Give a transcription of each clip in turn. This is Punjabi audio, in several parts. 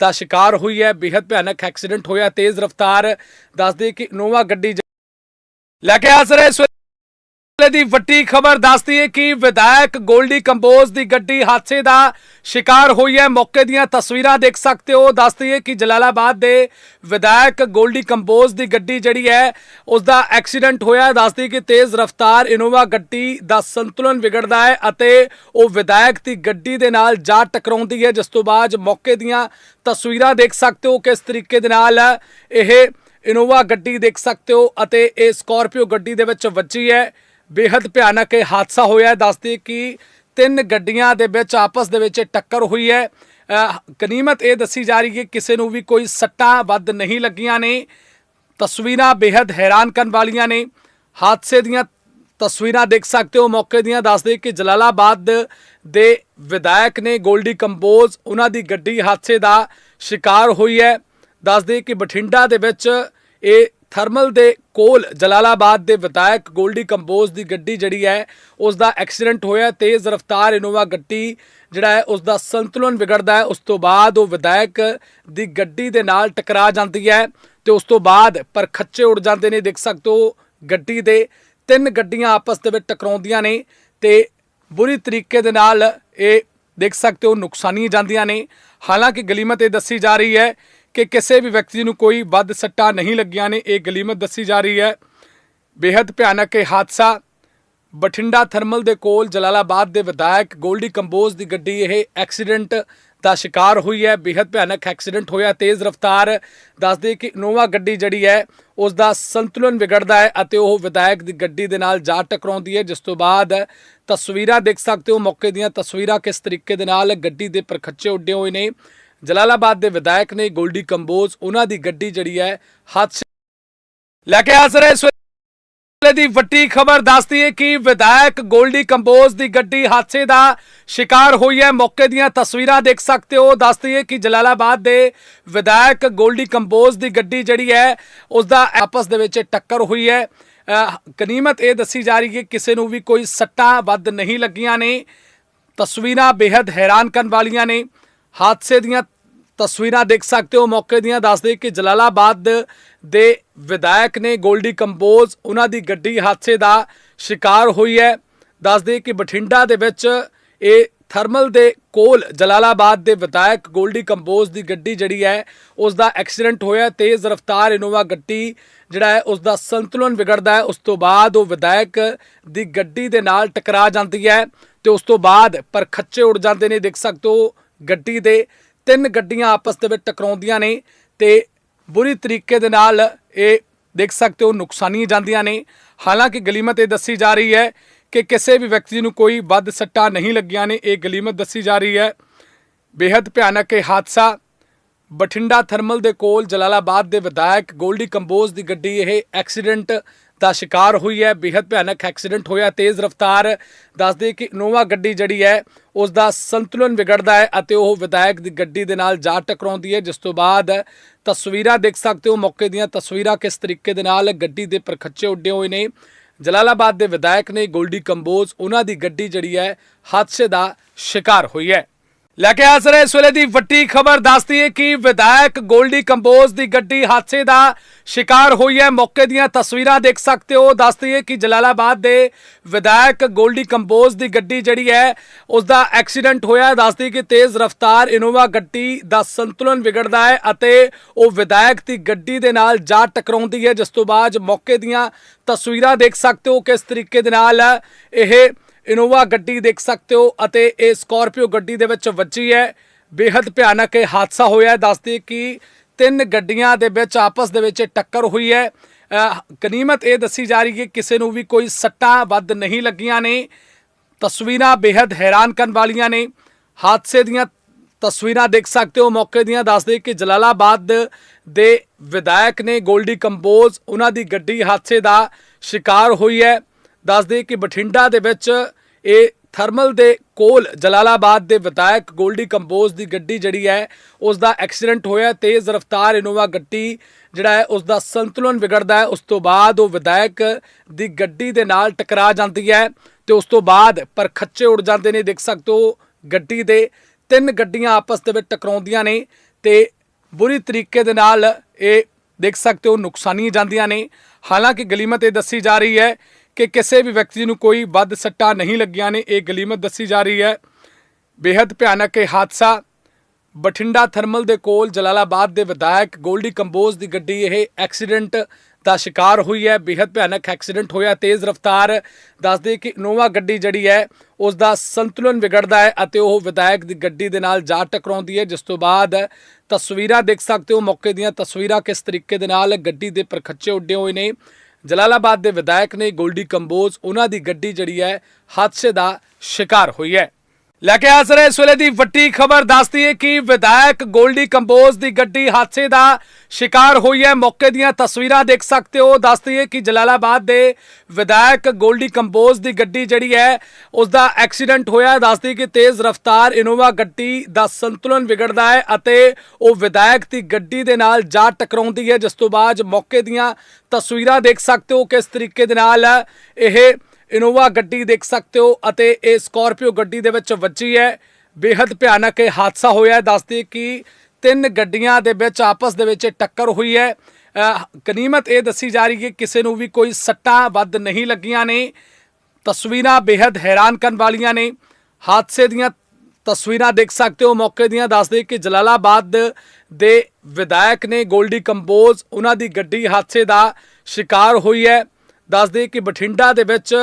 ਦਾ ਸ਼ਿਕਾਰ ਹੋਈ ਹੈ ਬੇहद ਭਿਆਨਕ ਐਕਸੀਡੈਂਟ ਹੋਇਆ, ਤੇਜ਼ ਰਫ਼ਤਾਰ ਦੱਸਦੇ ਕਿ ਇਨੋਵਾ ਗੱਡੀ ਲੈ ਕੇ ਹਾਜ਼ਰ ਹੈ ਵੇਲੇ ਦੀ ਵੱਡੀ ਖਬਰ ਦੱਸਦੀ ਹੈ ਕਿ ਵਿਧਾਇਕ ਗੋਲਡੀ ਕੰਬੋਜ ਦੀ ਗੱਡੀ ਹਾਦਸੇ ਦਾ ਸ਼ਿਕਾਰ ਹੋਈ ਹੈ। ਮੌਕੇ ਦੀਆਂ ਤਸਵੀਰਾਂ ਦੇਖ ਸਕਦੇ ਹੋ। ਦੱਸਦੀ ਹੈ ਕਿ ਜਲਾਲਾਬਾਦ ਦੇ ਵਿਧਾਇਕ ਗੋਲਡੀ ਕੰਬੋਜ ਦੀ ਗੱਡੀ ਜਿਹੜੀ ਹੈ ਉਸ ਦਾ ਐਕਸੀਡੈਂਟ ਹੋਇਆ ਦੱਸਦੀ ਕਿ ਤੇਜ਼ ਰਫ਼ਤਾਰ ਇਨੋਵਾ ਗੱਡੀ ਦਾ ਸੰਤੁਲਨ ਵਿਗੜਦਾ ਹੈ ਅਤੇ ਉਹ ਵਿਧਾਇਕ ਦੀ ਗੱਡੀ ਦੇ ਨਾਲ ਜਾ ਟਕਰਾਉਂਦੀ ਹੈ। ਜਿਸ ਤੋਂ ਬਾਅਦ ਮੌਕੇ ਦੀਆਂ ਤਸਵੀਰਾਂ ਦੇਖ ਸਕਦੇ ਹੋ ਕਿਸ ਤਰੀਕੇ ਦੇ ਨਾਲ ਇਹ ਇਨੋਵਾ ਗੱਡੀ ਦੇਖ ਸਕਦੇ ਹੋ ਅਤੇ ਇਹ ਸਕਾਰਪੀਓ ਗੱਡੀ ਦੇ ਵਿੱਚ ਵੱਜੀ ਹੈ। ਬੇਹੱਦ ਭਿਆਨਕ ਇਹ ਹਾਦਸਾ ਹੋਇਆ ਹੈ। ਦੱਸਦੇ ਕਿ ਤਿੰਨ ਗੱਡੀਆਂ ਦੇ ਵਿੱਚ ਆਪਸ ਦੇ ਵਿੱਚ ਟੱਕਰ ਹੋਈ ਹੈ। ਕਨੀਮਤ ਇਹ ਦੱਸੀ ਜਾ ਰਹੀ ਹੈ ਕਿਸੇ ਨੂੰ ਵੀ ਕੋਈ ਸੱਟਾਂ ਵੱਧ ਨਹੀਂ ਲੱਗੀਆਂ ਨੇ। ਤਸਵੀਰਾਂ ਬੇਹੱਦ ਹੈਰਾਨ ਕਰਨ ਵਾਲੀਆਂ ਨੇ। ਹਾਦਸੇ ਦੀਆਂ ਤਸਵੀਰਾਂ ਦੇਖ ਸਕਦੇ ਹੋ। ਮੌਕੇ ਦੀਆਂ ਦੱਸਦੇ ਕਿ ਜਲਾਲਾਬਾਦ ਦੇ ਵਿਧਾਇਕ ਨੇ ਗੋਲਡੀ ਕੰਪੋਜ਼ ਉਹਨਾਂ ਦੀ ਗੱਡੀ ਹਾਦਸੇ ਦਾ ਸ਼ਿਕਾਰ ਹੋਈ ਹੈ। ਦੱਸਦੇ ਕਿ ਬਠਿੰਡਾ ਦੇ ਵਿੱਚ ਇਹ ਥਰਮਲ ਦੇ ਕੋਲ ਜਲਾਲਾਬਾਦ ਦੇ ਵਿਧਾਇਕ ਗੋਲਡੀ ਕੰਬੋਜ ਦੀ ਗੱਡੀ ਜਿਹੜੀ ਹੈ ਉਸ ਦਾ ਐਕਸੀਡੈਂਟ ਹੋਇਆ, ਤੇਜ਼ ਰਫ਼ਤਾਰ ਇਨੋਵਾ ਗੱਡੀ ਜਿਹੜਾ ਹੈ ਉਸ ਦਾ ਸੰਤੁਲਨ ਵਿਗੜਦਾ ਹੈ। ਉਸ ਤੋਂ ਬਾਅਦ ਉਹ ਵਿਧਾਇਕ ਦੀ ਗੱਡੀ ਦੇ ਨਾਲ ਟਕਰਾ ਜਾਂਦੀ ਹੈ ਤੇ ਉਸ ਤੋਂ ਬਾਅਦ ਪਰ ਖੱਚੇ ਉੱਡ ਜਾਂਦੇ ਨੇ। ਦੇਖ ਸਕਦੇ ਹੋ, ਗੱਡੀ ਦੇ ਤਿੰਨ ਗੱਡੀਆਂ ਆਪਸ ਦੇ ਵਿੱਚ ਟਕਰਾਉਂਦੀਆਂ ਨੇ ਤੇ ਬੁਰੀ ਤਰੀਕੇ ਦੇ ਨਾਲ ਇਹ ਦੇਖ ਸਕਦੇ ਹੋ ਨੁਕਸਾਨੀ ਜਾਂਦੀਆਂ ਨੇ। ਹਾਲਾਂਕਿ ਗਲੀਮਤ ਇਹ ਦੱਸੀ ਜਾ ਰਹੀ ਹੈ ਕਿ ਕਿਸੇ ਵੀ ਵਿਅਕਤੀ ਨੂੰ ਕੋਈ ਵੱਧ ਸੱਟਾਂ ਨਹੀਂ ਲੱਗੀਆਂ ਨੇ, ਇਹ ਗਲੀਮਤ ਦੱਸੀ ਜਾ ਰਹੀ ਹੈ। ਬੇहद ਭਿਆਨਕ ਇਹ ਹਾਦਸਾ ਬਠਿੰਡਾ ਥਰਮਲ ਦੇ ਕੋਲ ਜਲਾਲਾਬਾਦ ਦੇ ਵਿਧਾਇਕ ਗੋਲਡੀ ਕੰਬੋਜ ਦੀ ਗੱਡੀ ਇਹ ਐਕਸੀਡੈਂਟ ਦਾ ਸ਼ਿਕਾਰ ਹੋਈ ਹੈ। ਬੇहद ਭਿਆਨਕ ਐਕਸੀਡੈਂਟ ਹੋਇਆ, ਤੇਜ਼ ਰਫ਼ਤਾਰ ਦੱਸਦੇ ਕਿ ਇਨੋਵਾ ਗੱਡੀ ਜਿਹੜੀ ਹੈ, ਉਸ ਦਾ ਸੰਤੁਲਨ ਵਿਗੜਦਾ ਹੈ ਅਤੇ ਉਹ ਵਿਧਾਇਕ ਦੀ ਗੱਡੀ ਦੇ ਨਾਲ ਜਾ ਟਕਰਾਉਂਦੀ ਹੈ। ਜਿਸ ਤੋਂ ਬਾਅਦ ਤਸਵੀਰਾਂ ਦੇਖ ਸਕਦੇ ਹੋ। ਮੌਕੇ ਦੀਆਂ ਤਸਵੀਰਾਂ ਕਿਸ ਤਰੀਕੇ ਦੇ ਨਾਲ ਗੱਡੀ ਦੇ ਪਰਖੱਚੇ ਉੱਡੇ ਹੋਏ ਨੇ। ਜਲਾਲਾਬਾਦ ਦੇ ਵਿਧਾਇਕ ਨੇ ਗੋਲਡੀ ਕੰਬੋਜ, ਉਹਨਾਂ ਦੀ ਗੱਡੀ ਜਿਹੜੀ ਹੈ, ਹਾਦਸੇ ਲੈ ਕੇ ਹਾਜ਼ਰ ਹੈ। ਇਸ ਵੇਲੇ ਦੀ ਵੱਡੀ ਖਬਰ ਦੱਸਦੀ ਹੈ ਕਿ ਵਿਧਾਇਕ ਗੋਲਡੀ ਕੰਬੋਜ ਦੀ ਗੱਡੀ ਹਾਦਸੇ ਦਾ ਸ਼ਿਕਾਰ ਹੋਈ ਹੈ। ਮੌਕੇ ਦੀਆਂ ਤਸਵੀਰਾਂ ਦੇਖ ਸਕਦੇ ਹੋ। ਦੱਸਦੀ ਹੈ ਕਿ ਜਲਾਲਾਬਾਦ ਦੇ ਵਿਧਾਇਕ ਗੋਲਡੀ ਕੰਬੋਜ ਦੀ ਗੱਡੀ ਜਿਹੜੀ ਹੈ, ਉਸ ਦਾ ਆਪਸ ਦੇ ਵਿੱਚ ਟੱਕਰ ਹੋਈ ਹੈ। ਕਨੀਮਤ ਇਹ ਦੱਸੀ ਜਾ ਰਹੀ ਹੈ ਕਿਸੇ ਨੂੰ ਵੀ ਕੋਈ ਸੱਟਾਂ ਵੱਧ ਨਹੀਂ ਲੱਗੀਆਂ ਨੇ। ਤਸਵੀਰਾਂ ਬੇहद ਹੈਰਾਨ ਕਰਨ ਵਾਲੀਆਂ ਨੇ। ਹਾਦਸੇ ਦੀਆਂ ਤਸਵੀਰਾਂ ਦੇਖ ਸਕਦੇ ਹੋ। ਮੌਕੇ ਦੀਆਂ ਦੱਸਦੇ ਕਿ ਜਲਾਲਾਬਾਦ ਦੇ ਵਿਧਾਇਕ ਨੇ ਗੋਲਡੀ ਕੰਬੋਜ, ਉਹਨਾਂ ਦੀ ਗੱਡੀ ਹਾਦਸੇ ਦਾ ਸ਼ਿਕਾਰ ਹੋਈ ਹੈ। ਦੱਸਦੇ ਕਿ ਬਠਿੰਡਾ ਦੇ ਵਿੱਚ ਇਹ ਥਰਮਲ ਦੇ ਕੋਲ ਜਲਾਲਾਬਾਦ ਦੇ ਵਿਧਾਇਕ ਗੋਲਡੀ ਕੰਬੋਜ ਦੀ ਗੱਡੀ ਜਿਹੜੀ ਹੈ, ਉਸ ਦਾ ਐਕਸੀਡੈਂਟ ਹੋਇਆ ਤੇਜ਼ ਰਫ਼ਤਾਰ ਇਨੋਵਾ ਗੱਡੀ ਜਿਹੜਾ ਹੈ, ਉਸ ਦਾ ਸੰਤੁਲਨ ਵਿਗੜਦਾ ਹੈ। ਉਸ ਤੋਂ ਬਾਅਦ ਉਹ ਵਿਧਾਇਕ ਦੀ ਗੱਡੀ ਦੇ ਨਾਲ ਟਕਰਾ ਜਾਂਦੀ ਹੈ ਤੇ ਉਸ ਤੋਂ ਬਾਅਦ ਪਰ ਖੱਚੇ ਉੱਡ ਜਾਂਦੇ ਨੇ। ਦੇਖ ਸਕਦੇ ਹੋ ਗੱਡੀ ਦੇ ਤਿੰਨ ਗੱਡੀਆਂ ਆਪਸ ਦੇ ਵਿੱਚ ਟਕਰਾਉਂਦੀਆਂ ਨੇ ਤੇ ਬੁਰੀ ਤਰੀਕੇ ਦੇ ਨਾਲ ਇਹ ਦੇਖ ਸਕਦੇ ਹੋ ਨੁਕਸਾਨੀਆਂ ਜਾਂਦੀਆਂ ਨੇ। ਹਾਲਾਂਕਿ ਗਲੀਮਤ ਇਹ ਦੱਸੀ ਜਾ ਰਹੀ ਹੈ ਕਿ ਕਿਸੇ ਵੀ ਵਿਅਕਤੀ ਨੂੰ ਕੋਈ ਵੱਧ ਸੱਟਾਂ ਨਹੀਂ ਲੱਗੀਆਂ ਨੇ, ਇਹ ਗਲੀਮਤ ਦੱਸੀ ਜਾ ਰਹੀ ਹੈ। ਬੇहद ਭਿਆਨਕ ਇਹ ਹਾਦਸਾ ਬਠਿੰਡਾ ਥਰਮਲ ਦੇ ਕੋਲ ਜਲਾਲਾਬਾਦ ਦੇ ਵਿਧਾਇਕ ਗੋਲਡੀ ਕੰਬੋਜ ਦੀ ਗੱਡੀ, ਇਹ ਐਕਸੀਡੈਂਟ ਦਾ ਸ਼ਿਕਾਰ ਹੋਈ ਹੈ ਬੇहद ਭਿਆਨਕ ਐਕਸੀਡੈਂਟ ਹੋਇਆ, ਤੇਜ਼ ਰਫ਼ਤਾਰ ਦੱਸਦੇ ਕਿ ਇਨੋਵਾ ਗੱਡੀ ਜਿਹੜੀ ਹੈ ਉਸ ਦਾ ਸੰਤੁਲਨ ਵਿਗੜਦਾ ਹੈ ਅਤੇ ਉਹ ਵਿਧਾਇਕ ਦੀ ਗੱਡੀ ਦੇ ਨਾਲ ਜਾ ਟਕਰਾਉਂਦੀ ਹੈ, ਜਿਸ ਤੋਂ ਬਾਅਦ ਤਸਵੀਰਾਂ ਦੇਖ ਸਕਦੇ ਹੋ, ਮੌਕੇ ਦੀਆਂ ਤਸਵੀਰਾਂ ਕਿਸ ਤਰੀਕੇ ਦੇ ਨਾਲ ਗੱਡੀ ਦੇ ਪਰਖੱਚੇ ਉੱਡੇ ਹੋਏ ਨੇ। ਜਲਾਲਾਬਾਦ ਦੇ ਵਿਧਾਇਕ ਨੇ ਗੋਲਡੀ ਕੰਬੋਜ, ਉਹਨਾਂ ਦੀ ਗੱਡੀ ਜਿਹੜੀ ਹੈ, ਹਾਦਸੇ ਦਾ ਸ਼ਿਕਾਰ ਹੋਈ ਹੈ। ਲੈ ਕੇ ਹਾਜ਼ਰ ਹੈ ਇਸ ਵੇਲੇ ਦੀ ਵੱਡੀ ਖਬਰ। ਦੱਸਦੀ ਹੈ ਕਿ ਵਿਧਾਇਕ ਗੋਲਡੀ ਕੰਬੋਜ ਦੀ ਗੱਡੀ ਹਾਦਸੇ ਦਾ ਸ਼ਿਕਾਰ ਹੋਈ ਹੈ। ਮੌਕੇ ਦੀਆਂ ਤਸਵੀਰਾਂ ਦੇਖ ਸਕਦੇ ਹੋ। ਦੱਸਦੀ ਹੈ ਕਿ ਜਲਾਲਾਬਾਦ ਦੇ ਵਿਧਾਇਕ ਗੋਲਡੀ ਕੰਬੋਜ ਦੀ ਗੱਡੀ ਜਿਹੜੀ ਹੈ ਉਸ ਦਾ ਐਕਸੀਡੈਂਟ ਹੋਇਆ। ਦੱਸਦੀ ਕਿ ਤੇਜ਼ ਰਫ਼ਤਾਰ ਇਨੋਵਾ ਗੱਡੀ ਦਾ ਸੰਤੁਲਨ ਵਿਗੜਦਾ ਹੈ ਅਤੇ ਉਹ ਵਿਧਾਇਕ ਦੀ ਗੱਡੀ ਦੇ ਨਾਲ ਜਾ ਟਕਰਾਉਂਦੀ ਹੈ। ਜਿਸ ਤੋਂ ਬਾਅਦ ਮੌਕੇ ਦੀਆਂ ਤਸਵੀਰਾਂ ਦੇਖ ਸਕਦੇ ਹੋ ਕਿਸ ਤਰੀਕੇ ਦੇ ਨਾਲ ਇਹ ਇਨੋਵਾ ਗੱਡੀ ਦੇਖ ਸਕਦੇ ਹੋ ਅਤੇ ਇਹ ਸਕੋਰਪੀਓ ਗੱਡੀ ਦੇ ਵਿੱਚ ਵੱਜੀ ਹੈ। ਬੇਹੱਦ ਭਿਆਨਕ ਇਹ ਹਾਦਸਾ ਹੋਇਆ ਹੈ। ਦੱਸਦੇ ਕਿ ਤਿੰਨ ਗੱਡੀਆਂ ਦੇ ਵਿੱਚ ਆਪਸ ਦੇ ਵਿੱਚ ਟੱਕਰ ਹੋਈ ਹੈ। ਕਨੀਮਤ ਇਹ ਦੱਸੀ ਜਾ ਰਹੀ ਹੈ ਕਿਸੇ ਨੂੰ ਵੀ ਕੋਈ ਸੱਟਾਂ ਵੱਧ ਨਹੀਂ ਲੱਗੀਆਂ ਨੇ। ਤਸਵੀਰਾਂ ਬੇਹੱਦ ਹੈਰਾਨ ਕਰਨ ਵਾਲੀਆਂ ਨੇ। ਹਾਦਸੇ ਦੀਆਂ ਤਸਵੀਰਾਂ ਦੇਖ ਸਕਦੇ ਹੋ। ਮੌਕੇ ਦੀਆਂ ਦੱਸਦੇ ਕਿ ਜਲਾਲਾਬਾਦ ਦੇ ਵਿਧਾਇਕ ਨੇ ਗੋਲਡੀ ਕੰਪੋਜ਼ ਉਹਨਾਂ ਦੀ ਗੱਡੀ ਹਾਦਸੇ ਦਾ ਸ਼ਿਕਾਰ ਹੋਈ ਹੈ। ਦੱਸਦੇ ਕਿ ਬਠਿੰਡਾ ਦੇ ਵਿੱਚ ਇਹ ਥਰਮਲ ਦੇ ਕੋਲ ਜਲਾਲਾਬਾਦ ਦੇ ਵਿਧਾਇਕ ਗੋਲਡੀ ਕੰਬੋਜ ਦੀ ਗੱਡੀ ਜਿਹੜੀ ਹੈ ਉਸ ਦਾ ਐਕਸੀਡੈਂਟ ਹੋਇਆ, ਤੇਜ਼ ਰਫ਼ਤਾਰ ਇਨੋਵਾ ਗੱਡੀ ਜਿਹੜਾ ਹੈ ਉਸ ਦਾ ਸੰਤੁਲਨ ਵਿਗੜਦਾ ਹੈ। ਉਸ ਤੋਂ ਬਾਅਦ ਉਹ ਵਿਧਾਇਕ ਦੀ ਗੱਡੀ ਦੇ ਨਾਲ ਟਕਰਾ ਜਾਂਦੀ ਹੈ ਤੇ ਉਸ ਤੋਂ ਬਾਅਦ ਪਰ ਖੱਚੇ ਉੱਡ ਜਾਂਦੇ ਨੇ। ਦੇਖ ਸਕਦੇ ਹੋ, ਗੱਡੀ ਦੇ ਤਿੰਨ ਗੱਡੀਆਂ ਆਪਸ ਦੇ ਵਿੱਚ ਟਕਰਾਉਂਦੀਆਂ ਨੇ ਤੇ ਬੁਰੀ ਤਰੀਕੇ ਦੇ ਨਾਲ ਇਹ ਦੇਖ ਸਕਦੇ ਹੋ ਨੁਕਸਾਨੀ ਜਾਂਦੀਆਂ ਨੇ। ਹਾਲਾਂਕਿ ਗਲੀਮਤ ਇਹ ਦੱਸੀ ਜਾ ਰਹੀ ਹੈ ਕਿ ਕਿਸੇ ਵੀ ਵਿਅਕਤੀ ਨੂੰ ਕੋਈ ਵੱਧ ਸੱਟਾਂ ਨਹੀਂ ਲੱਗੀਆਂ ਨੇ, ਇਹ ਗਲੀਮਤ ਦੱਸੀ ਜਾ ਰਹੀ ਹੈ। ਬੇहद ਭਿਆਨਕ ਇਹ ਹਾਦਸਾ ਬਠਿੰਡਾ ਥਰਮਲ ਦੇ ਕੋਲ ਜਲਾਲਾਬਾਦ ਦੇ ਵਿਧਾਇਕ ਗੋਲਡੀ ਕੰਬੋਜ਼ ਦੀ ਗੱਡੀ ਇਹ ਐਕਸੀਡੈਂਟ ਦਾ ਸ਼ਿਕਾਰ ਹੋਈ ਹੈ। ਬੇहद ਭਿਆਨਕ ਐਕਸੀਡੈਂਟ ਹੋਇਆ, ਤੇਜ਼ ਰਫ਼ਤਾਰ ਦੱਸਦੇ ਕਿ ਨੋਵਾ ਗੱਡੀ ਜਿਹੜੀ ਹੈ ਉਸ ਦਾ ਸੰਤੁਲਨ ਵਿਗੜਦਾ ਹੈ ਅਤੇ ਉਹ ਵਿਧਾਇਕ ਦੀ ਗੱਡੀ ਦੇ ਨਾਲ ਜਾ ਟਕਰਾਉਂਦੀ ਹੈ। ਜਿਸ ਤੋਂ ਬਾਅਦ ਤਸਵੀਰਾਂ ਦੇਖ ਸਕਦੇ ਹੋ, ਮੌਕੇ ਦੀਆਂ ਤਸਵੀਰਾਂ ਕਿਸ ਤਰੀਕੇ ਦੇ ਨਾਲ ਗੱਡੀ ਦੇ ਪਰਖੱਚੇ ਉੱਡੇ ਹੋਏ ਨੇ। ਜਲਾਲਾਬਾਦ ਦੇ ਵਿਧਾਇਕ ਨੇ ਗੋਲਡੀ ਕੰਬੋਜ, ਉਹਨਾਂ ਦੀ ਗੱਡੀ ਜਿਹੜੀ ਹੈ, ਹਾਦਸੇ ਦਾ ਸ਼ਿਕਾਰ ਹੋਈ ਹੈ। ਲੈ ਕੇ ਹਾਜ਼ਰ ਇਸ ਵੇਲੇ ਦੀ ਵੱਡੀ ਖਬਰ ਦੱਸਦੀ ਹੈ ਕਿ ਵਿਧਾਇਕ ਗੋਲਡੀ ਕੰਬੋਜ ਦੀ ਗੱਡੀ ਹਾਦਸੇ ਦਾ ਸ਼ਿਕਾਰ ਹੋਈ ਹੈ। ਮੌਕੇ ਦੀਆਂ ਤਸਵੀਰਾਂ ਦੇਖ ਸਕਦੇ ਹੋ। ਦੱਸਦੀ ਹੈ ਕਿ ਜਲਾਲਾਬਾਦ ਦੇ ਵਿਧਾਇਕ ਗੋਲਡੀ ਕੰਬੋਜ ਦੀ ਗੱਡੀ ਜਿਹੜੀ ਹੈ ਉਸ ਦਾ ਐਕਸੀਡੈਂਟ ਹੋਇਆ। ਦੱਸਦੀ ਕਿ ਤੇਜ਼ ਰਫ਼ਤਾਰ ਇਨੋਵਾ ਗੱਡੀ ਦਾ ਸੰਤੁਲਨ ਵਿਗੜਦਾ ਹੈ ਅਤੇ ਉਹ ਵਿਧਾਇਕ ਦੀ ਗੱਡੀ ਦੇ ਨਾਲ ਜਾ ਟਕਰਾਉਂਦੀ ਹੈ। ਜਿਸ ਤੋਂ ਬਾਅਦ ਮੌਕੇ ਦੀਆਂ ਤਸਵੀਰਾਂ ਦੇਖ ਸਕਦੇ ਹੋ ਕਿਸ ਤਰੀਕੇ ਦੇ ਨਾਲ ਇਹ ਇਨੋਵਾ ਗੱਡੀ ਦੇਖ ਸਕਦੇ ਹੋ ਅਤੇ ਇਹ ਸਕੋਰਪੀਓ ਗੱਡੀ ਦੇ ਵਿੱਚ ਵੱਜੀ ਹੈ। ਬੇਹੱਦ ਭਿਆਨਕ ਇਹ ਹਾਦਸਾ ਹੋਇਆ ਦੱਸਦੇ ਕਿ ਤਿੰਨ ਗੱਡੀਆਂ ਦੇ ਵਿੱਚ ਆਪਸ ਦੇ ਵਿੱਚ ਟੱਕਰ ਹੋਈ ਹੈ। ਕਨੀਮਤ ਇਹ ਦੱਸੀ ਜਾ ਰਹੀ ਹੈ ਕਿਸੇ ਨੂੰ ਵੀ ਕੋਈ ਸੱਟਾਂ ਵੱਧ ਨਹੀਂ ਲੱਗੀਆਂ ਨੇ। ਤਸਵੀਰਾਂ ਬੇਹੱਦ ਹੈਰਾਨ ਕਰਨ ਵਾਲੀਆਂ ਨੇ। ਹਾਦਸੇ ਦੀਆਂ ਤਸਵੀਰਾਂ ਦੇਖ ਸਕਦੇ ਹੋ। ਮੌਕੇ ਦੀਆਂ ਦੱਸਦੇ ਕਿ ਜਲਾਲਾਬਾਦ ਦੇ ਵਿਧਾਇਕ ਨੇ ਗੋਲਡੀ ਕੰਪੋਜ਼ ਉਹਨਾਂ ਦੀ ਗੱਡੀ ਹਾਦਸੇ ਦਾ ਸ਼ਿਕਾਰ ਹੋਈ ਹੈ। ਦੱਸਦੇ ਕਿ ਬਠਿੰਡਾ ਦੇ ਵਿੱਚ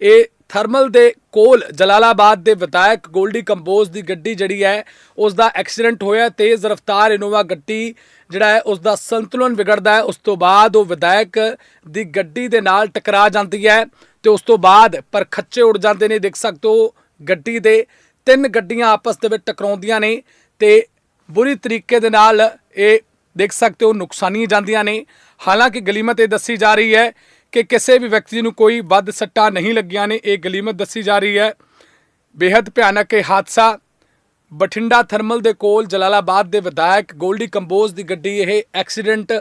ਇਹ ਥਰਮਲ ਦੇ ਕੋਲ ਜਲਾਲਾਬਾਦ ਦੇ ਵਿਧਾਇਕ ਗੋਲਡੀ ਕੰਬੋਜ ਦੀ ਗੱਡੀ ਜਿਹੜੀ ਹੈ ਉਸ ਦਾ ਐਕਸੀਡੈਂਟ ਹੋਇਆ, ਤੇਜ਼ ਰਫ਼ਤਾਰ ਇਨੋਵਾ ਗੱਡੀ ਜਿਹੜਾ ਹੈ ਉਸ ਦਾ ਸੰਤੁਲਨ ਵਿਗੜਦਾ ਹੈ। ਉਸ ਤੋਂ ਬਾਅਦ ਉਹ ਵਿਧਾਇਕ ਦੀ ਗੱਡੀ ਦੇ ਨਾਲ ਟਕਰਾ ਜਾਂਦੀ ਹੈ ਤੇ ਉਸ ਤੋਂ ਬਾਅਦ ਪਰ ਖੱਚੇ ਉੱਡ ਜਾਂਦੇ ਨੇ। ਦੇਖ ਸਕਦੇ ਹੋ, ਗੱਡੀ ਦੇ ਤਿੰਨ ਗੱਡੀਆਂ ਆਪਸ ਦੇ ਵਿੱਚ ਟਕਰਾਉਂਦੀਆਂ ਨੇ ਤੇ ਬੁਰੀ ਤਰੀਕੇ ਦੇ ਨਾਲ ਇਹ ਦੇਖ ਸਕਦੇ ਹੋ, ਨੁਕਸਾਨੀਆਂ ਜਾਂਦੀਆਂ ਨੇ। ਹਾਲਾਂਕਿ ਗਲੀਮਤ ਇਹ ਦੱਸੀ ਜਾ ਰਹੀ ਹੈ ਕਿ ਕਿਸੇ ਵੀ ਵਿਅਕਤੀ ਨੂੰ ਕੋਈ ਵੱਧ ਸੱਟਾਂ ਨਹੀਂ ਲੱਗੀਆਂ ਨੇ, ਇਹ ਗਲੀਮਤ ਦੱਸੀ ਜਾ ਰਹੀ ਹੈ। ਬੇਹੱਦ ਭਿਆਨਕ ਇਹ ਹਾਦਸਾ ਬਠਿੰਡਾ ਥਰਮਲ ਦੇ ਕੋਲ ਜਲਾਲਾਬਾਦ ਦੇ ਵਿਧਾਇਕ ਗੋਲਡੀ ਕੰਬੋਜ਼ ਦੀ ਗੱਡੀ ਇਹ ਐਕਸੀਡੈਂਟ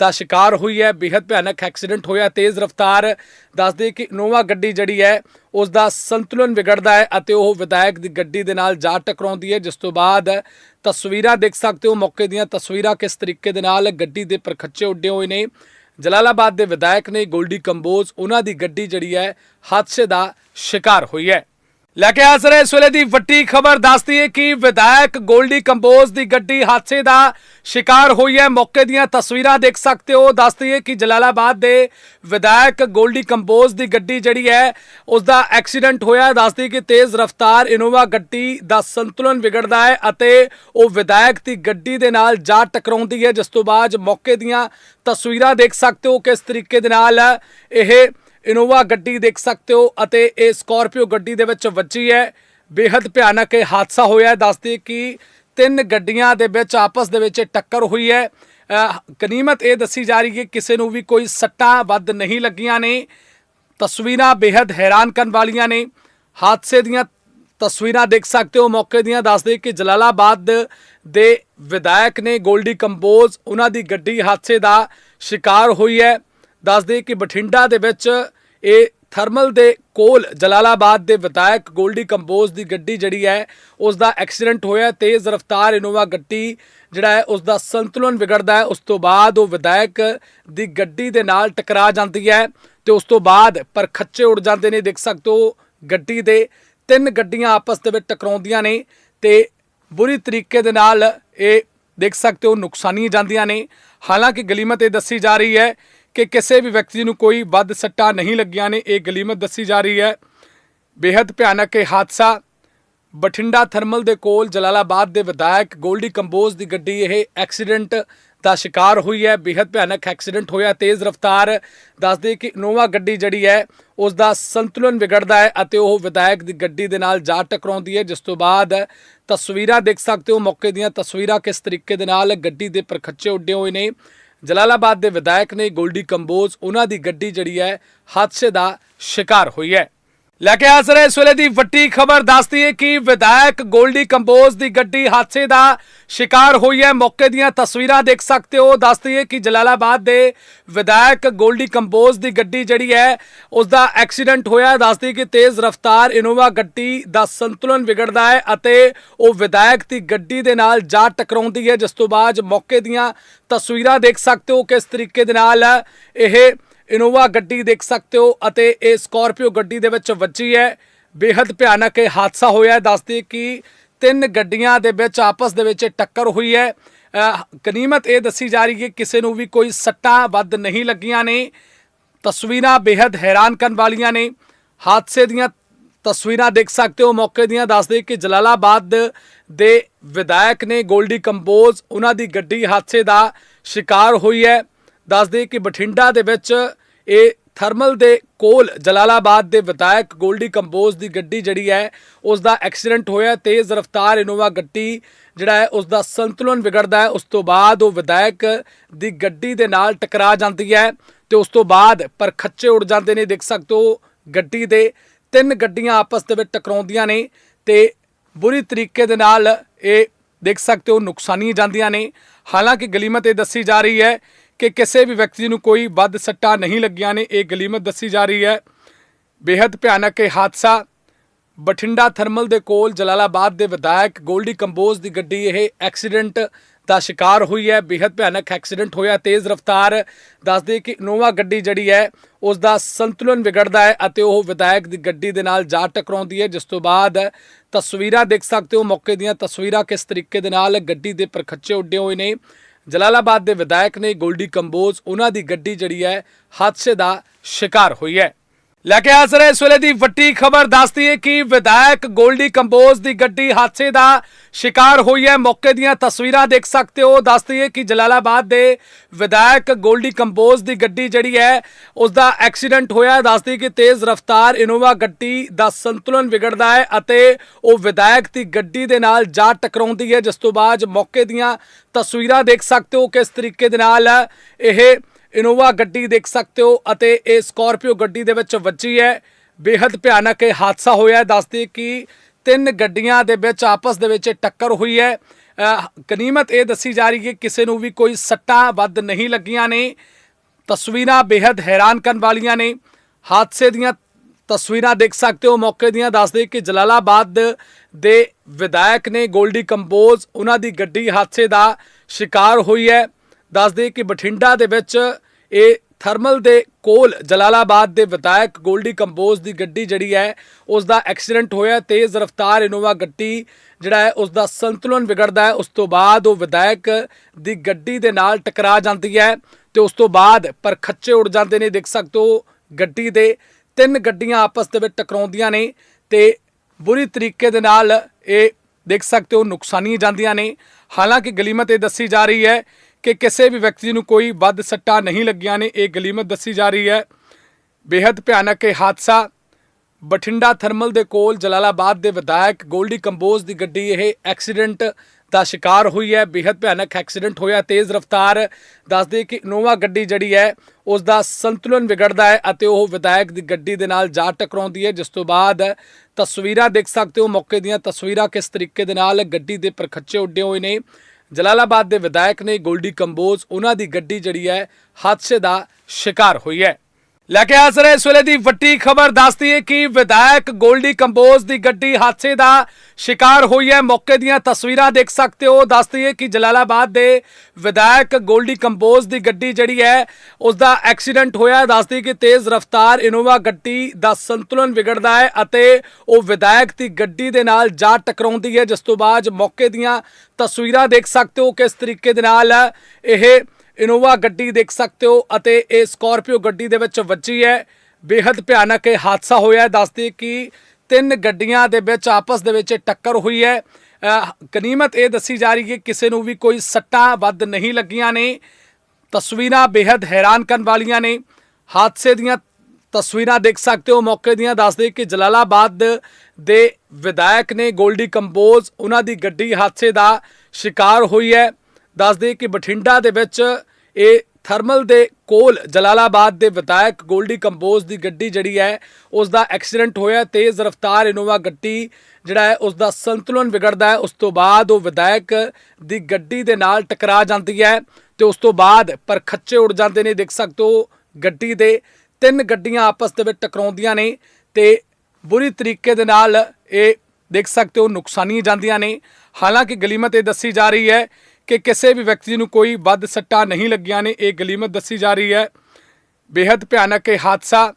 ਦਾ ਸ਼ਿਕਾਰ ਹੋਈ ਹੈ। ਬੇਹੱਦ ਭਿਆਨਕ ਐਕਸੀਡੈਂਟ ਹੋਇਆ, ਤੇਜ਼ ਰਫ਼ਤਾਰ ਦੱਸਦੇ ਕਿ ਨੋਵਾ ਗੱਡੀ ਜਿਹੜੀ ਹੈ ਉਸ ਦਾ ਸੰਤੁਲਨ ਵਿਗੜਦਾ ਹੈ ਅਤੇ ਉਹ ਵਿਧਾਇਕ ਦੀ ਗੱਡੀ ਦੇ ਨਾਲ ਜਾ ਟਕਰਾਉਂਦੀ ਹੈ, ਜਿਸ ਤੋਂ ਬਾਅਦ ਤਸਵੀਰਾਂ ਦੇਖ ਸਕਦੇ ਹੋ। ਮੌਕੇ ਦੀਆਂ ਤਸਵੀਰਾਂ ਕਿਸ ਤਰੀਕੇ ਦੇ ਨਾਲ ਗੱਡੀ ਦੇ ਪਰਖੱਚੇ ਉੱਡੇ ਹੋਏ ਨੇ। ਜਲਾਲਾਬਾਦ ਦੇ ਵਿਧਾਇਕ ਨੇ ਗੋਲਡੀ ਕੰਬੋਜ, ਉਹਨਾਂ ਦੀ ਗੱਡੀ ਜਿਹੜੀ ਹੈ, ਹਾਦਸੇ ਦਾ ਸ਼ਿਕਾਰ ਹੋਈ ਹੈ। ਲੈ ਕੇ ਹਾਜ਼ਰ ਹੈ ਇਸ ਵੇਲੇ ਦੀ ਵੱਡੀ ਖਬਰ। ਦੱਸਦੀ ਹੈ ਕਿ ਵਿਧਾਇਕ ਗੋਲਡੀ ਕੰਬੋਜ ਦੀ ਗੱਡੀ ਹਾਦਸੇ ਦਾ ਸ਼ਿਕਾਰ ਹੋਈ ਹੈ। ਮੌਕੇ ਦੀਆਂ ਤਸਵੀਰਾਂ ਦੇਖ ਸਕਦੇ ਹੋ। ਦੱਸਦੀ ਹੈ ਕਿ ਜਲਾਲਾਬਾਦ ਦੇ ਵਿਧਾਇਕ ਗੋਲਡੀ ਕੰਬੋਜ ਦੀ ਗੱਡੀ ਜਿਹੜੀ ਹੈ ਉਸ ਦਾ ਐਕਸੀਡੈਂਟ ਹੋਇਆ ਦੱਸਦੀ ਕਿ ਤੇਜ਼ ਰਫ਼ਤਾਰ ਇਨੋਵਾ ਗੱਡੀ ਦਾ ਸੰਤੁਲਨ ਵਿਗੜਦਾ ਹੈ ਅਤੇ ਉਹ ਵਿਧਾਇਕ ਦੀ ਗੱਡੀ ਦੇ ਨਾਲ ਜਾ ਟਕਰਾਉਂਦੀ ਹੈ। ਜਿਸ ਤੋਂ ਬਾਅਦ ਮੌਕੇ ਦੀਆਂ ਤਸਵੀਰਾਂ ਦੇਖ ਸਕਦੇ ਹੋ ਕਿਸ ਤਰੀਕੇ ਦੇ ਨਾਲ ਇਹ ਇਨੋਵਾ ਗੱਡੀ ਦੇਖ ਸਕਦੇ ਹੋ ਅਤੇ ਇਹ ਸਕੋਰਪੀਓ ਗੱਡੀ ਦੇ ਵਿੱਚ ਵੱਜੀ ਹੈ। ਬੇਹੱਦ ਭਿਆਨਕ ਇਹ ਹਾਦਸਾ ਹੋਇਆ ਹੈ। ਦੱਸਦੇ ਕਿ ਤਿੰਨ ਗੱਡੀਆਂ ਦੇ ਵਿੱਚ ਆਪਸ ਦੇ ਵਿੱਚ ਟੱਕਰ ਹੋਈ ਹੈ। ਕਨੀਮਤ ਇਹ ਦੱਸੀ ਜਾ ਰਹੀ ਹੈ ਕਿਸੇ ਨੂੰ ਵੀ ਕੋਈ ਸੱਟਾਂ ਵੱਧ ਨਹੀਂ ਲੱਗੀਆਂ ਨੇ। ਤਸਵੀਰਾਂ ਬੇਹੱਦ ਹੈਰਾਨ ਕਰਨ ਵਾਲੀਆਂ ਨੇ। ਹਾਦਸੇ ਦੀਆਂ ਤਸਵੀਰਾਂ ਦੇਖ ਸਕਦੇ ਹੋ। ਮੌਕੇ ਦੀਆਂ ਦੱਸਦੇ ਕਿ ਜਲਾਲਾਬਾਦ ਦੇ ਵਿਧਾਇਕ ਨੇ ਗੋਲਡੀ ਕੰਪੋਜ਼ ਉਹਨਾਂ ਦੀ ਗੱਡੀ ਹਾਦਸੇ ਦਾ ਸ਼ਿਕਾਰ ਹੋਈ ਹੈ। ਦੱਸਦੇ ਕਿ ਬਠਿੰਡਾ ਦੇ ਵਿੱਚ ਇਹ ਥਰਮਲ ਦੇ ਕੋਲ ਜਲਾਲਾਬਾਦ ਦੇ ਵਿਧਾਇਕ ਗੋਲਡੀ ਕੰਬੋਜ ਦੀ ਗੱਡੀ ਜਿਹੜੀ ਹੈ ਉਸ ਦਾ ਐਕਸੀਡੈਂਟ ਹੋਇਆ, ਤੇਜ਼ ਰਫ਼ਤਾਰ ਇਨੋਵਾ ਗੱਡੀ ਜਿਹੜਾ ਹੈ ਉਸ ਦਾ ਸੰਤੁਲਨ ਵਿਗੜਦਾ ਹੈ। ਉਸ ਤੋਂ ਬਾਅਦ ਉਹ ਵਿਧਾਇਕ ਦੀ ਗੱਡੀ ਦੇ ਨਾਲ ਟਕਰਾ ਜਾਂਦੀ ਹੈ ਤੇ ਉਸ ਤੋਂ ਬਾਅਦ ਪਰ ਖੱਚੇ ਉੱਡ ਜਾਂਦੇ ਨੇ, ਦੇਖ ਸਕਦੇ ਹੋ ਗੱਡੀ ਦੇ ਤਿੰਨ ਗੱਡੀਆਂ ਆਪਸ ਦੇ ਵਿੱਚ ਟਕਰਾਉਂਦੀਆਂ ਨੇ ਤੇ ਬੁਰੀ ਤਰੀਕੇ ਦੇ ਨਾਲ ਇਹ ਦੇਖ ਸਕਦੇ ਹੋ ਨੁਕਸਾਨੀ ਜਾਂਦੀਆਂ ਨੇ। ਹਾਲਾਂਕਿ ਗਲੀਮਤ ਇਹ ਦੱਸੀ ਜਾ ਰਹੀ ਹੈ ਕਿ ਕਿਸੇ ਵੀ ਵਿਅਕਤੀ ਨੂੰ ਕੋਈ ਵੱਧ ਸੱਟਾਂ ਨਹੀਂ ਲੱਗੀਆਂ ਨੇ, ਇਹ ਗਲੀਮਤ ਦੱਸੀ ਜਾ ਰਹੀ ਹੈ। ਬੇहद ਭਿਆਨਕ ਇਹ ਹਾਦਸਾ ਬਠਿੰਡਾ ਥਰਮਲ ਦੇ ਕੋਲ ਜਲਾਲਾਬਾਦ ਦੇ ਵਿਧਾਇਕ ਗੋਲਡੀ ਕੰਬੋਜ ਦੀ ਗੱਡੀ ਇਹ ਐਕਸੀਡੈਂਟ ਦਾ ਸ਼ਿਕਾਰ ਹੋਈ ਹੈ। ਬੇहद ਭਿਆਨਕ ਐਕਸੀਡੈਂਟ ਹੋਇਆ, ਤੇਜ਼ ਰਫ਼ਤਾਰ ਦੱਸਦੇ ਕਿ ਇਨੋਵਾ ਗੱਡੀ ਜਿਹੜੀ ਹੈ, ਉਸ ਦਾ ਸੰਤੁਲਨ ਵਿਗੜਦਾ ਹੈ ਅਤੇ ਉਹ ਵਿਧਾਇਕ ਦੀ ਗੱਡੀ ਦੇ ਨਾਲ ਜਾ ਟਕਰਾਉਂਦੀ ਹੈ। ਜਿਸ ਤੋਂ ਬਾਅਦ ਤਸਵੀਰਾਂ ਦੇਖ ਸਕਦੇ ਹੋ। ਮੌਕੇ ਦੀਆਂ ਤਸਵੀਰਾਂ ਕਿਸ ਤਰੀਕੇ ਦੇ ਨਾਲ ਗੱਡੀ ਦੇ ਪਰਖੱਚੇ ਉੱਡੇ ਹੋਏ ਨੇ। ਜਲਾਲਾਬਾਦ ਦੇ ਵਿਧਾਇਕ ਨੇ ਗੋਲਡੀ ਕੰਬੋਜ, ਉਹਨਾਂ ਦੀ ਗੱਡੀ ਜਿਹੜੀ ਹੈ, ਹਾਦਸੇ ਦਾ ਸ਼ਿਕਾਰ ਹੋਈ ਹੈ। ਲੈ ਕੇ ਹਾਜ਼ਰ ਹੈ ਇਸ ਵੇਲੇ ਦੀ ਵੱਡੀ ਖਬਰ ਦੱਸਦੀ ਹੈ ਕਿ ਵਿਧਾਇਕ ਗੋਲਡੀ ਕੰਬੋਜ ਦੀ ਗੱਡੀ ਹਾਦਸੇ ਦਾ ਸ਼ਿਕਾਰ ਹੋਈ ਹੈ। ਮੌਕੇ ਦੀਆਂ ਤਸਵੀਰਾਂ ਦੇਖ ਸਕਦੇ ਹੋ। ਦੱਸਦੀ ਹੈ ਕਿ ਜਲਾਲਾਬਾਦ ਦੇ ਵਿਧਾਇਕ ਗੋਲਡੀ ਕੰਬੋਜ ਦੀ ਗੱਡੀ ਜਿਹੜੀ ਹੈ ਉਸ ਦਾ ਐਕਸੀਡੈਂਟ ਹੋਇਆ। ਦੱਸਦੀ ਕਿ ਤੇਜ਼ ਰਫ਼ਤਾਰ ਇਨੋਵਾ ਗੱਡੀ ਦਾ ਸੰਤੁਲਨ ਵਿਗੜਦਾ ਹੈ ਅਤੇ ਉਹ ਵਿਧਾਇਕ ਦੀ ਗੱਡੀ ਦੇ ਨਾਲ ਜਾ ਟਕਰਾਉਂਦੀ ਹੈ। ਜਿਸ ਤੋਂ ਬਾਅਦ ਮੌਕੇ ਦੀਆਂ ਤਸਵੀਰਾਂ ਦੇਖ ਸਕਦੇ ਹੋ ਕਿਸ ਤਰੀਕੇ ਦੇ ਨਾਲ ਇਹ ਇਨੋਵਾ ਗੱਡੀ ਦੇਖ ਸਕਦੇ ਹੋ ਅਤੇ ਇਹ ਸਕੋਰਪੀਓ ਗੱਡੀ ਦੇ ਵਿੱਚ ਵੱਜੀ ਹੈ। ਬੇਹੱਦ ਭਿਆਨਕ ਇਹ ਹਾਦਸਾ ਹੋਇਆ ਦੱਸਦੇ ਕਿ ਤਿੰਨ ਗੱਡੀਆਂ ਦੇ ਵਿੱਚ ਆਪਸ ਦੇ ਵਿੱਚ ਟੱਕਰ ਹੋਈ ਹੈ। ਕਨੀਮਤ ਇਹ ਦੱਸੀ ਜਾ ਰਹੀ ਹੈ ਕਿਸੇ ਨੂੰ ਵੀ ਕੋਈ ਸੱਟਾਂ ਵੱਧ ਨਹੀਂ ਲੱਗੀਆਂ ਨੇ। ਤਸਵੀਰਾਂ ਬੇਹੱਦ ਹੈਰਾਨ ਕਰਨ ਵਾਲੀਆਂ ਨੇ। ਹਾਦਸੇ ਦੀਆਂ ਤਸਵੀਰਾਂ ਦੇਖ ਸਕਦੇ ਹੋ। ਮੌਕੇ ਦੀਆਂ ਦੱਸਦੇ ਕਿ ਜਲਾਲਾਬਾਦ ਦੇ ਵਿਧਾਇਕ ਨੇ ਗੋਲਡੀ ਕੰਪੋਜ਼ ਉਹਨਾਂ ਦੀ ਗੱਡੀ ਹਾਦਸੇ ਦਾ ਸ਼ਿਕਾਰ ਹੋਈ ਹੈ। ਦੱਸਦੇ ਕਿ ਬਠਿੰਡਾ ਦੇ ਵਿੱਚ ਇਹ ਥਰਮਲ ਦੇ ਕੋਲ ਜਲਾਲਾਬਾਦ ਦੇ ਵਿਧਾਇਕ ਗੋਲਡੀ ਕੰਬੋਜ ਦੀ ਗੱਡੀ ਜਿਹੜੀ ਹੈ ਉਸ ਦਾ ਐਕਸੀਡੈਂਟ ਹੋਇਆ, ਤੇਜ਼ ਰਫ਼ਤਾਰ ਇਨੋਵਾ ਗੱਡੀ ਜਿਹੜਾ ਹੈ ਉਸ ਦਾ ਸੰਤੁਲਨ ਵਿਗੜਦਾ ਹੈ। ਉਸ ਤੋਂ ਬਾਅਦ ਉਹ ਵਿਧਾਇਕ ਦੀ ਗੱਡੀ ਦੇ ਨਾਲ ਟਕਰਾ ਜਾਂਦੀ ਹੈ ਤੇ ਉਸ ਤੋਂ ਬਾਅਦ ਪਰ ਖੱਚੇ ਉੜ ਜਾਂਦੇ ਨੇ। ਦੇਖ ਸਕਦੇ ਹੋ, ਗੱਡੀ ਦੇ ਤਿੰਨ ਗੱਡੀਆਂ ਆਪਸ ਦੇ ਵਿੱਚ ਟਕਰਾਉਂਦੀਆਂ ਨੇ ਤੇ ਬੁਰੀ ਤਰੀਕੇ ਦੇ ਨਾਲ ਇਹ ਦੇਖ ਸਕਦੇ ਹੋ, ਨੁਕਸਾਨੀਆਂ ਜਾਂਦੀਆਂ ਨੇ। ਹਾਲਾਂਕਿ ਗਲੀਮਤ ਇਹ ਦੱਸੀ ਜਾ ਰਹੀ ਹੈ ਕਿ ਕਿਸੇ ਵੀ ਵਿਅਕਤੀ ਨੂੰ ਕੋਈ ਵੱਧ ਸੱਟਾਂ ਨਹੀਂ ਲੱਗੀਆਂ ਨੇ, ਇਹ ਗਲੀਮਤ ਦੱਸੀ ਜਾ ਰਹੀ ਹੈ। ਬੇਹੱਦ ਭਿਆਨਕ ਇਹ ਹਾਦਸਾ। ਬਠਿੰਡਾ ਥਰਮਲ ਦੇ ਕੋਲ ਜਲਾਲਾਬਾਦ ਦੇ ਵਿਧਾਇਕ ਗੋਲਡੀ ਕੰਬੋਜ਼ ਦੀ ਗੱਡੀ ਇਹ ਐਕਸੀਡੈਂਟ ਦਾ ਸ਼ਿਕਾਰ ਹੋਈ ਹੈ। ਬੇਹੱਦ ਭਿਆਨਕ ਐਕਸੀਡੈਂਟ ਹੋਇਆ, ਤੇਜ਼ ਰਫ਼ਤਾਰ। ਦੱਸਦੇ ਕਿ ਨੋਵਾ ਗੱਡੀ ਜਿਹੜੀ ਹੈ, ਉਸ ਦਾ ਸੰਤੁਲਨ ਵਿਗੜਦਾ ਹੈ ਅਤੇ ਉਹ ਵਿਧਾਇਕ ਦੀ ਗੱਡੀ ਦੇ ਨਾਲ ਜਾ ਟਕਰਾਉਂਦੀ ਹੈ। ਜਿਸ ਤੋਂ ਬਾਅਦ ਤਸਵੀਰਾਂ ਦੇਖ ਸਕਦੇ ਹੋ। ਮੌਕੇ ਦੀਆਂ ਤਸਵੀਰਾਂ ਕਿਸ ਤਰੀਕੇ ਦੇ ਨਾਲ ਗੱਡੀ ਦੇ ਪਰਖੱਚੇ ਉੱਡੇ ਹੋਏ ਨੇ। ਜਲਾਲਾਬਾਦ ਦੇ ਵਿਧਾਇਕ ਨੇ ਗੋਲਡੀ ਕੰਬੋਜ, ਉਹਨਾਂ ਦੀ ਗੱਡੀ ਜਿਹੜੀ ਹੈ, ਹਾਦਸੇ ਦਾ ਸ਼ਿਕਾਰ ਹੋਈ ਹੈ। ਲੈ ਕੇ ਹਾਜ਼ਰ ਹੈ ਇਸ ਵੇਲੇ ਦੀ ਵੱਡੀ ਖਬਰ ਦੱਸਦੀ ਹੈ ਕਿ ਵਿਧਾਇਕ ਗੋਲਡੀ ਕੰਬੋਜ ਦੀ ਗੱਡੀ ਹਾਦਸੇ ਦਾ ਸ਼ਿਕਾਰ ਹੋਈ ਹੈ। ਮੌਕੇ ਦੀਆਂ ਤਸਵੀਰਾਂ ਦੇਖ ਸਕਦੇ ਹੋ। ਦੱਸਦੀ ਹੈ ਕਿ ਜਲਾਲਾਬਾਦ ਦੇ ਵਿਧਾਇਕ ਗੋਲਡੀ ਕੰਬੋਜ ਦੀ ਗੱਡੀ ਜਿਹੜੀ ਹੈ ਉਸ ਦਾ ਐਕਸੀਡੈਂਟ ਹੋਇਆ। ਦੱਸਦੀ ਕਿ ਤੇਜ਼ ਰਫ਼ਤਾਰ ਇਨੋਵਾ ਗੱਡੀ ਦਾ ਸੰਤੁਲਨ ਵਿਗੜਦਾ ਹੈ ਅਤੇ ਉਹ ਵਿਧਾਇਕ ਦੀ ਗੱਡੀ ਦੇ ਨਾਲ ਜਾ ਟਕਰਾਉਂਦੀ ਹੈ। ਜਿਸ ਤੋਂ ਬਾਅਦ ਮੌਕੇ ਦੀਆਂ ਤਸਵੀਰਾਂ ਦੇਖ ਸਕਦੇ ਹੋ ਕਿਸ ਤਰੀਕੇ ਦੇ ਨਾਲ ਇਹ ਇਨੋਵਾ ਗੱਡੀ ਦੇਖ ਸਕਦੇ ਹੋ ਅਤੇ ਇਹ ਸਕੋਰਪੀਓ ਗੱਡੀ ਦੇ ਵਿੱਚ ਵੱਜੀ ਹੈ। ਬੇਹੱਦ ਭਿਆਨਕ ਇਹ ਹਾਦਸਾ ਹੋਇਆ ਹੈ। ਦੱਸਦੇ ਕਿ ਤਿੰਨ ਗੱਡੀਆਂ ਦੇ ਵਿੱਚ ਆਪਸ ਦੇ ਵਿੱਚ ਟੱਕਰ ਹੋਈ ਹੈ। ਕਨੀਮਤ ਇਹ ਦੱਸੀ ਜਾ ਰਹੀ ਹੈ ਕਿਸੇ ਨੂੰ ਵੀ ਕੋਈ ਸੱਟਾਂ ਵੱਧ ਨਹੀਂ ਲੱਗੀਆਂ ਨੇ। ਤਸਵੀਰਾਂ ਬੇਹੱਦ ਹੈਰਾਨ ਕਰਨ ਵਾਲੀਆਂ ਨੇ। ਹਾਦਸੇ ਦੀਆਂ ਤਸਵੀਰਾਂ ਦੇਖ ਸਕਦੇ ਹੋ। ਮੌਕੇ ਦੀਆਂ ਦੱਸਦੇ ਕਿ ਜਲਾਲਾਬਾਦ ਦੇ ਵਿਧਾਇਕ ਨੇ ਗੋਲਡੀ ਕੰਪੋਜ਼ ਉਹਨਾਂ ਦੀ ਗੱਡੀ ਹਾਦਸੇ ਦਾ ਸ਼ਿਕਾਰ ਹੋਈ ਹੈ। ਦੱਸਦੇ ਕਿ ਬਠਿੰਡਾ ਦੇ ਵਿੱਚ ਇਹ ਥਰਮਲ ਦੇ ਕੋਲ ਜਲਾਲਾਬਾਦ ਦੇ ਵਿਧਾਇਕ ਗੋਲਡੀ ਕੰਬੋਜ ਦੀ ਗੱਡੀ ਜਿਹੜੀ ਹੈ ਉਸ ਦਾ ਐਕਸੀਡੈਂਟ ਹੋਇਆ ਤੇਜ਼ ਰਫ਼ਤਾਰ ਇਨੋਵਾ ਗੱਡੀ ਜਿਹੜਾ ਹੈ ਉਸ ਦਾ ਸੰਤੁਲਨ ਵਿਗੜਦਾ ਹੈ। ਉਸ ਤੋਂ ਬਾਅਦ ਉਹ ਵਿਧਾਇਕ ਦੀ ਗੱਡੀ ਦੇ ਨਾਲ ਟਕਰਾ ਜਾਂਦੀ ਹੈ ਤੇ ਉਸ ਤੋਂ ਬਾਅਦ ਪਰ ਖੱਚੇ ਉੜ ਜਾਂਦੇ ਨੇ। ਦੇਖ ਸਕਦੇ ਹੋ, ਗੱਡੀ ਦੇ ਤਿੰਨ ਗੱਡੀਆਂ ਆਪਸ ਦੇ ਵਿੱਚ ਟਕਰਾਉਂਦੀਆਂ ਨੇ ਤੇ ਬੁਰੀ ਤਰੀਕੇ ਦੇ ਨਾਲ ਇਹ ਦੇਖ ਸਕਦੇ ਹੋ ਨੁਕਸਾਨੀ ਜਾਂਦੀਆਂ ਨੇ। ਹਾਲਾਂਕਿ ਗਲੀਮਤ ਇਹ ਦੱਸੀ ਜਾ ਰਹੀ ਹੈ ਕਿ ਕਿਸੇ ਵੀ ਵਿਅਕਤੀ ਨੂੰ ਕੋਈ ਵੱਧ ਸੱਟਾਂ ਨਹੀਂ ਲੱਗੀਆਂ ਨੇ, ਇਹ ਗਲੀਮਤ ਦੱਸੀ ਜਾ ਰਹੀ ਹੈ। ਬੇਹੱਦ ਭਿਆਨਕ ਇਹ ਹਾਦਸਾ ਬਠਿੰਡਾ ਥਰਮਲ ਦੇ ਕੋਲ ਜਲਾਲਾਬਾਦ ਦੇ ਵਿਧਾਇਕ ਗੋਲਡੀ ਕੰਬੋਜ ਦੀ ਗੱਡੀ ਇਹ ਐਕਸੀਡੈਂਟ ਦਾ ਸ਼ਿਕਾਰ ਹੋਈ ਹੈ। ਬੇਹੱਦ ਭਿਆਨਕ ਐਕਸੀਡੈਂਟ ਹੋਇਆ, ਤੇਜ਼ ਰਫ਼ਤਾਰ ਦੱਸਦੇ ਕਿ ਨੋਵਾ ਗੱਡੀ ਜਿਹੜੀ ਹੈ, ਉਸ ਦਾ ਸੰਤੁਲਨ ਵਿਗੜਦਾ ਹੈ ਅਤੇ ਉਹ ਵਿਧਾਇਕ ਦੀ ਗੱਡੀ ਦੇ ਨਾਲ ਜਾ ਟਕਰਾਉਂਦੀ ਹੈ। ਜਿਸ ਤੋਂ ਬਾਅਦ ਤਸਵੀਰਾਂ ਦੇਖ ਸਕਦੇ ਹੋ। ਮੌਕੇ ਦੀਆਂ ਤਸਵੀਰਾਂ ਕਿਸ ਤਰੀਕੇ ਦੇ ਨਾਲ ਗੱਡੀ ਦੇ ਪਰਖੱਚੇ ਉੱਡੇ ਹੋਏ ਨੇ। ਜਲਾਲਾਬਾਦ ਦੇ ਵਿਧਾਇਕ ਨੇ ਗੋਲਡੀ ਕੰਬੋਜ, ਉਹਨਾਂ ਦੀ ਗੱਡੀ ਜਿਹੜੀ ਹੈ, ਹਾਦਸੇ ਦਾ ਸ਼ਿਕਾਰ ਹੋਈ ਹੈ। ਲੈ ਕੇ ਹਾਜ਼ਰ ਹੈ ਇਸ ਵੇਲੇ ਦੀ ਵੱਡੀ ਖਬਰ ਦੱਸਦੀ ਹੈ ਕਿ ਵਿਧਾਇਕ ਗੋਲਡੀ ਕੰਬੋਜ ਦੀ ਗੱਡੀ ਹਾਦਸੇ ਦਾ ਸ਼ਿਕਾਰ ਹੋਈ ਹੈ। ਮੌਕੇ ਦੀਆਂ ਤਸਵੀਰਾਂ ਦੇਖ ਸਕਦੇ ਹੋ। ਦੱਸਦੀ ਹੈ ਕਿ ਜਲਾਲਾਬਾਦ ਦੇ ਵਿਧਾਇਕ ਗੋਲਡੀ ਕੰਬੋਜ ਦੀ ਗੱਡੀ ਜਿਹੜੀ ਹੈ ਉਸ ਦਾ ਐਕਸੀਡੈਂਟ ਹੋਇਆ। ਦੱਸਦੀ ਕਿ ਤੇਜ਼ ਰਫ਼ਤਾਰ ਇਨੋਵਾ ਗੱਡੀ ਦਾ ਸੰਤੁਲਨ ਵਿਗੜਦਾ ਹੈ ਅਤੇ ਉਹ ਵਿਧਾਇਕ ਦੀ ਗੱਡੀ ਦੇ ਨਾਲ ਜਾ ਟਕਰਾਉਂਦੀ ਹੈ। ਜਿਸ ਤੋਂ ਬਾਅਦ ਮੌਕੇ ਦੀਆਂ ਤਸਵੀਰਾਂ ਦੇਖ ਸਕਦੇ ਹੋ ਕਿਸ ਤਰੀਕੇ ਦੇ ਨਾਲ ਇਹ ਇਨੋਵਾ ਗੱਡੀ ਦੇਖ ਸਕਦੇ ਹੋ ਅਤੇ ਇਹ ਸਕੋਰਪੀਓ ਗੱਡੀ ਦੇ ਵਿੱਚ ਵੱਜੀ ਹੈ। ਬੇਹੱਦ ਭਿਆਨਕ ਇਹ ਹਾਦਸਾ ਹੋਇਆ ਦੱਸਦੇ ਕਿ ਤਿੰਨ ਗੱਡੀਆਂ ਦੇ ਵਿੱਚ ਆਪਸ ਦੇ ਵਿੱਚ ਟੱਕਰ ਹੋਈ ਹੈ। ਕਨੀਮਤ ਇਹ ਦੱਸੀ ਜਾ ਰਹੀ ਹੈ ਕਿਸੇ ਨੂੰ ਵੀ ਕੋਈ ਸੱਟਾਂ ਵੱਧ ਨਹੀਂ ਲੱਗੀਆਂ ਨੇ। ਤਸਵੀਰਾਂ ਬੇਹੱਦ ਹੈਰਾਨ ਕਰਨ ਵਾਲੀਆਂ ਨੇ। ਹਾਦਸੇ ਦੀਆਂ ਤਸਵੀਰਾਂ ਦੇਖ ਸਕਦੇ ਹੋ। ਮੌਕੇ ਦੀਆਂ ਦੱਸਦੇ ਕਿ ਜਲਾਲਾਬਾਦ ਦੇ ਵਿਧਾਇਕ ਨੇ ਗੋਲਡੀ ਕੰਪੋਜ਼ ਉਹਨਾਂ ਦੀ ਗੱਡੀ ਹਾਦਸੇ ਦਾ ਸ਼ਿਕਾਰ ਹੋਈ ਹੈ। ਦੱਸਦੇ ਕਿ ਬਠਿੰਡਾ ਦੇ ਵਿੱਚ ਇਹ ਥਰਮਲ ਦੇ ਕੋਲ ਜਲਾਲਾਬਾਦ ਦੇ ਵਿਧਾਇਕ ਗੋਲਡੀ ਕੰਬੋਜ ਦੀ ਗੱਡੀ ਜਿਹੜੀ ਹੈ ਉਸ ਦਾ ਐਕਸੀਡੈਂਟ ਹੋਇਆ, ਤੇਜ਼ ਰਫ਼ਤਾਰ ਇਨੋਵਾ ਗੱਡੀ ਜਿਹੜਾ ਹੈ ਉਸ ਦਾ ਸੰਤੁਲਨ ਵਿਗੜਦਾ ਹੈ। ਉਸ ਤੋਂ ਬਾਅਦ ਉਹ ਵਿਧਾਇਕ ਦੀ ਗੱਡੀ ਦੇ ਨਾਲ ਟਕਰਾ ਜਾਂਦੀ ਹੈ ਤੇ ਉਸ ਤੋਂ ਬਾਅਦ ਪਰ ਖੱਚੇ ਉੱਡ ਜਾਂਦੇ ਨੇ। ਦੇਖ ਸਕਦੇ ਹੋ, ਗੱਡੀ ਦੇ ਤਿੰਨ ਗੱਡੀਆਂ ਆਪਸ ਦੇ ਵਿੱਚ ਟਕਰਾਉਂਦੀਆਂ ਨੇ ਤੇ ਬੁਰੀ ਤਰੀਕੇ ਦੇ ਨਾਲ ਇਹ ਦੇਖ ਸਕਦੇ ਹੋ ਨੁਕਸਾਨੀ ਜਾਂਦੀਆਂ ਨੇ। ਹਾਲਾਂਕਿ ਗਲੀਮਤ ਇਹ ਦੱਸੀ ਜਾ ਰਹੀ ਹੈ ਕਿ ਕਿਸੇ ਵੀ ਵਿਅਕਤੀ ਨੂੰ ਕੋਈ ਵੱਧ ਸੱਟਾਂ ਨਹੀਂ ਲੱਗੀਆਂ ਨੇ, ਇਹ ਗਲੀਮਤ ਦੱਸੀ ਜਾ ਰਹੀ ਹੈ। ਬੇहद ਭਿਆਨਕ ਇਹ ਹਾਦਸਾ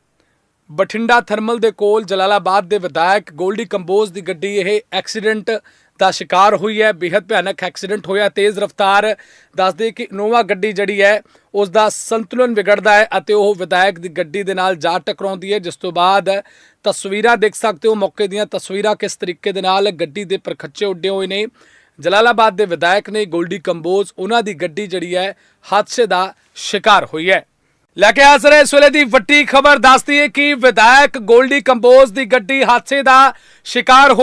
ਬਠਿੰਡਾ ਥਰਮਲ ਦੇ ਕੋਲ ਜਲਾਲਾਬਾਦ ਦੇ ਵਿਧਾਇਕ ਗੋਲਡੀ ਕੰਬੋਜ਼ ਦੀ ਗੱਡੀ ਇਹ ਐਕਸੀਡੈਂਟ ਦਾ ਸ਼ਿਕਾਰ ਹੋਈ ਹੈ। ਬੇहद ਭਿਆਨਕ ਐਕਸੀਡੈਂਟ ਹੋਇਆ, ਤੇਜ਼ ਰਫ਼ਤਾਰ ਦੱਸਦੇ ਕਿ ਨੋਵਾ ਗੱਡੀ ਜਿਹੜੀ ਹੈ, ਉਸ ਦਾ ਸੰਤੁਲਨ ਵਿਗੜਦਾ ਹੈ ਅਤੇ ਉਹ ਵਿਧਾਇਕ ਦੀ ਗੱਡੀ ਦੇ ਨਾਲ ਜਾ ਟਕਰਾਉਂਦੀ ਹੈ। ਜਿਸ ਤੋਂ ਬਾਅਦ ਤਸਵੀਰਾਂ ਦੇਖ ਸਕਦੇ ਹੋ। ਮੌਕੇ ਦੀਆਂ ਤਸਵੀਰਾਂ ਕਿਸ ਤਰੀਕੇ ਦੇ ਨਾਲ ਗੱਡੀ ਦੇ ਪਰਖੱਚੇ ਉੱਡੇ ਹੋਏ ਨੇ। ਜਲਾਲਾਬਾਦ ਦੇ ਵਿਧਾਇਕ ਨੇ ਗੋਲਡੀ ਕੰਬੋਜ ਉਹਨਾਂ ਦੀ ਗੱਡੀ ਜਿਹੜੀ ਹੈ, ਹਾਦਸੇ ਦਾ ਸ਼ਿਕਾਰ ਹੋਈ ਹੈ। ਲੈ ਕੇ ਹਾਜ਼ਰ ਹੈ ਇਸ ਵੇਲੇ ਦੀ ਵੱਡੀ ਖਬਰ, ਦੱਸਦੀ ਹੈ ਕਿ ਵਿਧਾਇਕ ਗੋਲਡੀ ਕੰਬੋਜ ਦੀ ਗੱਡੀ ਹਾਦਸੇ ਦਾ ਸ਼ਿਕਾਰ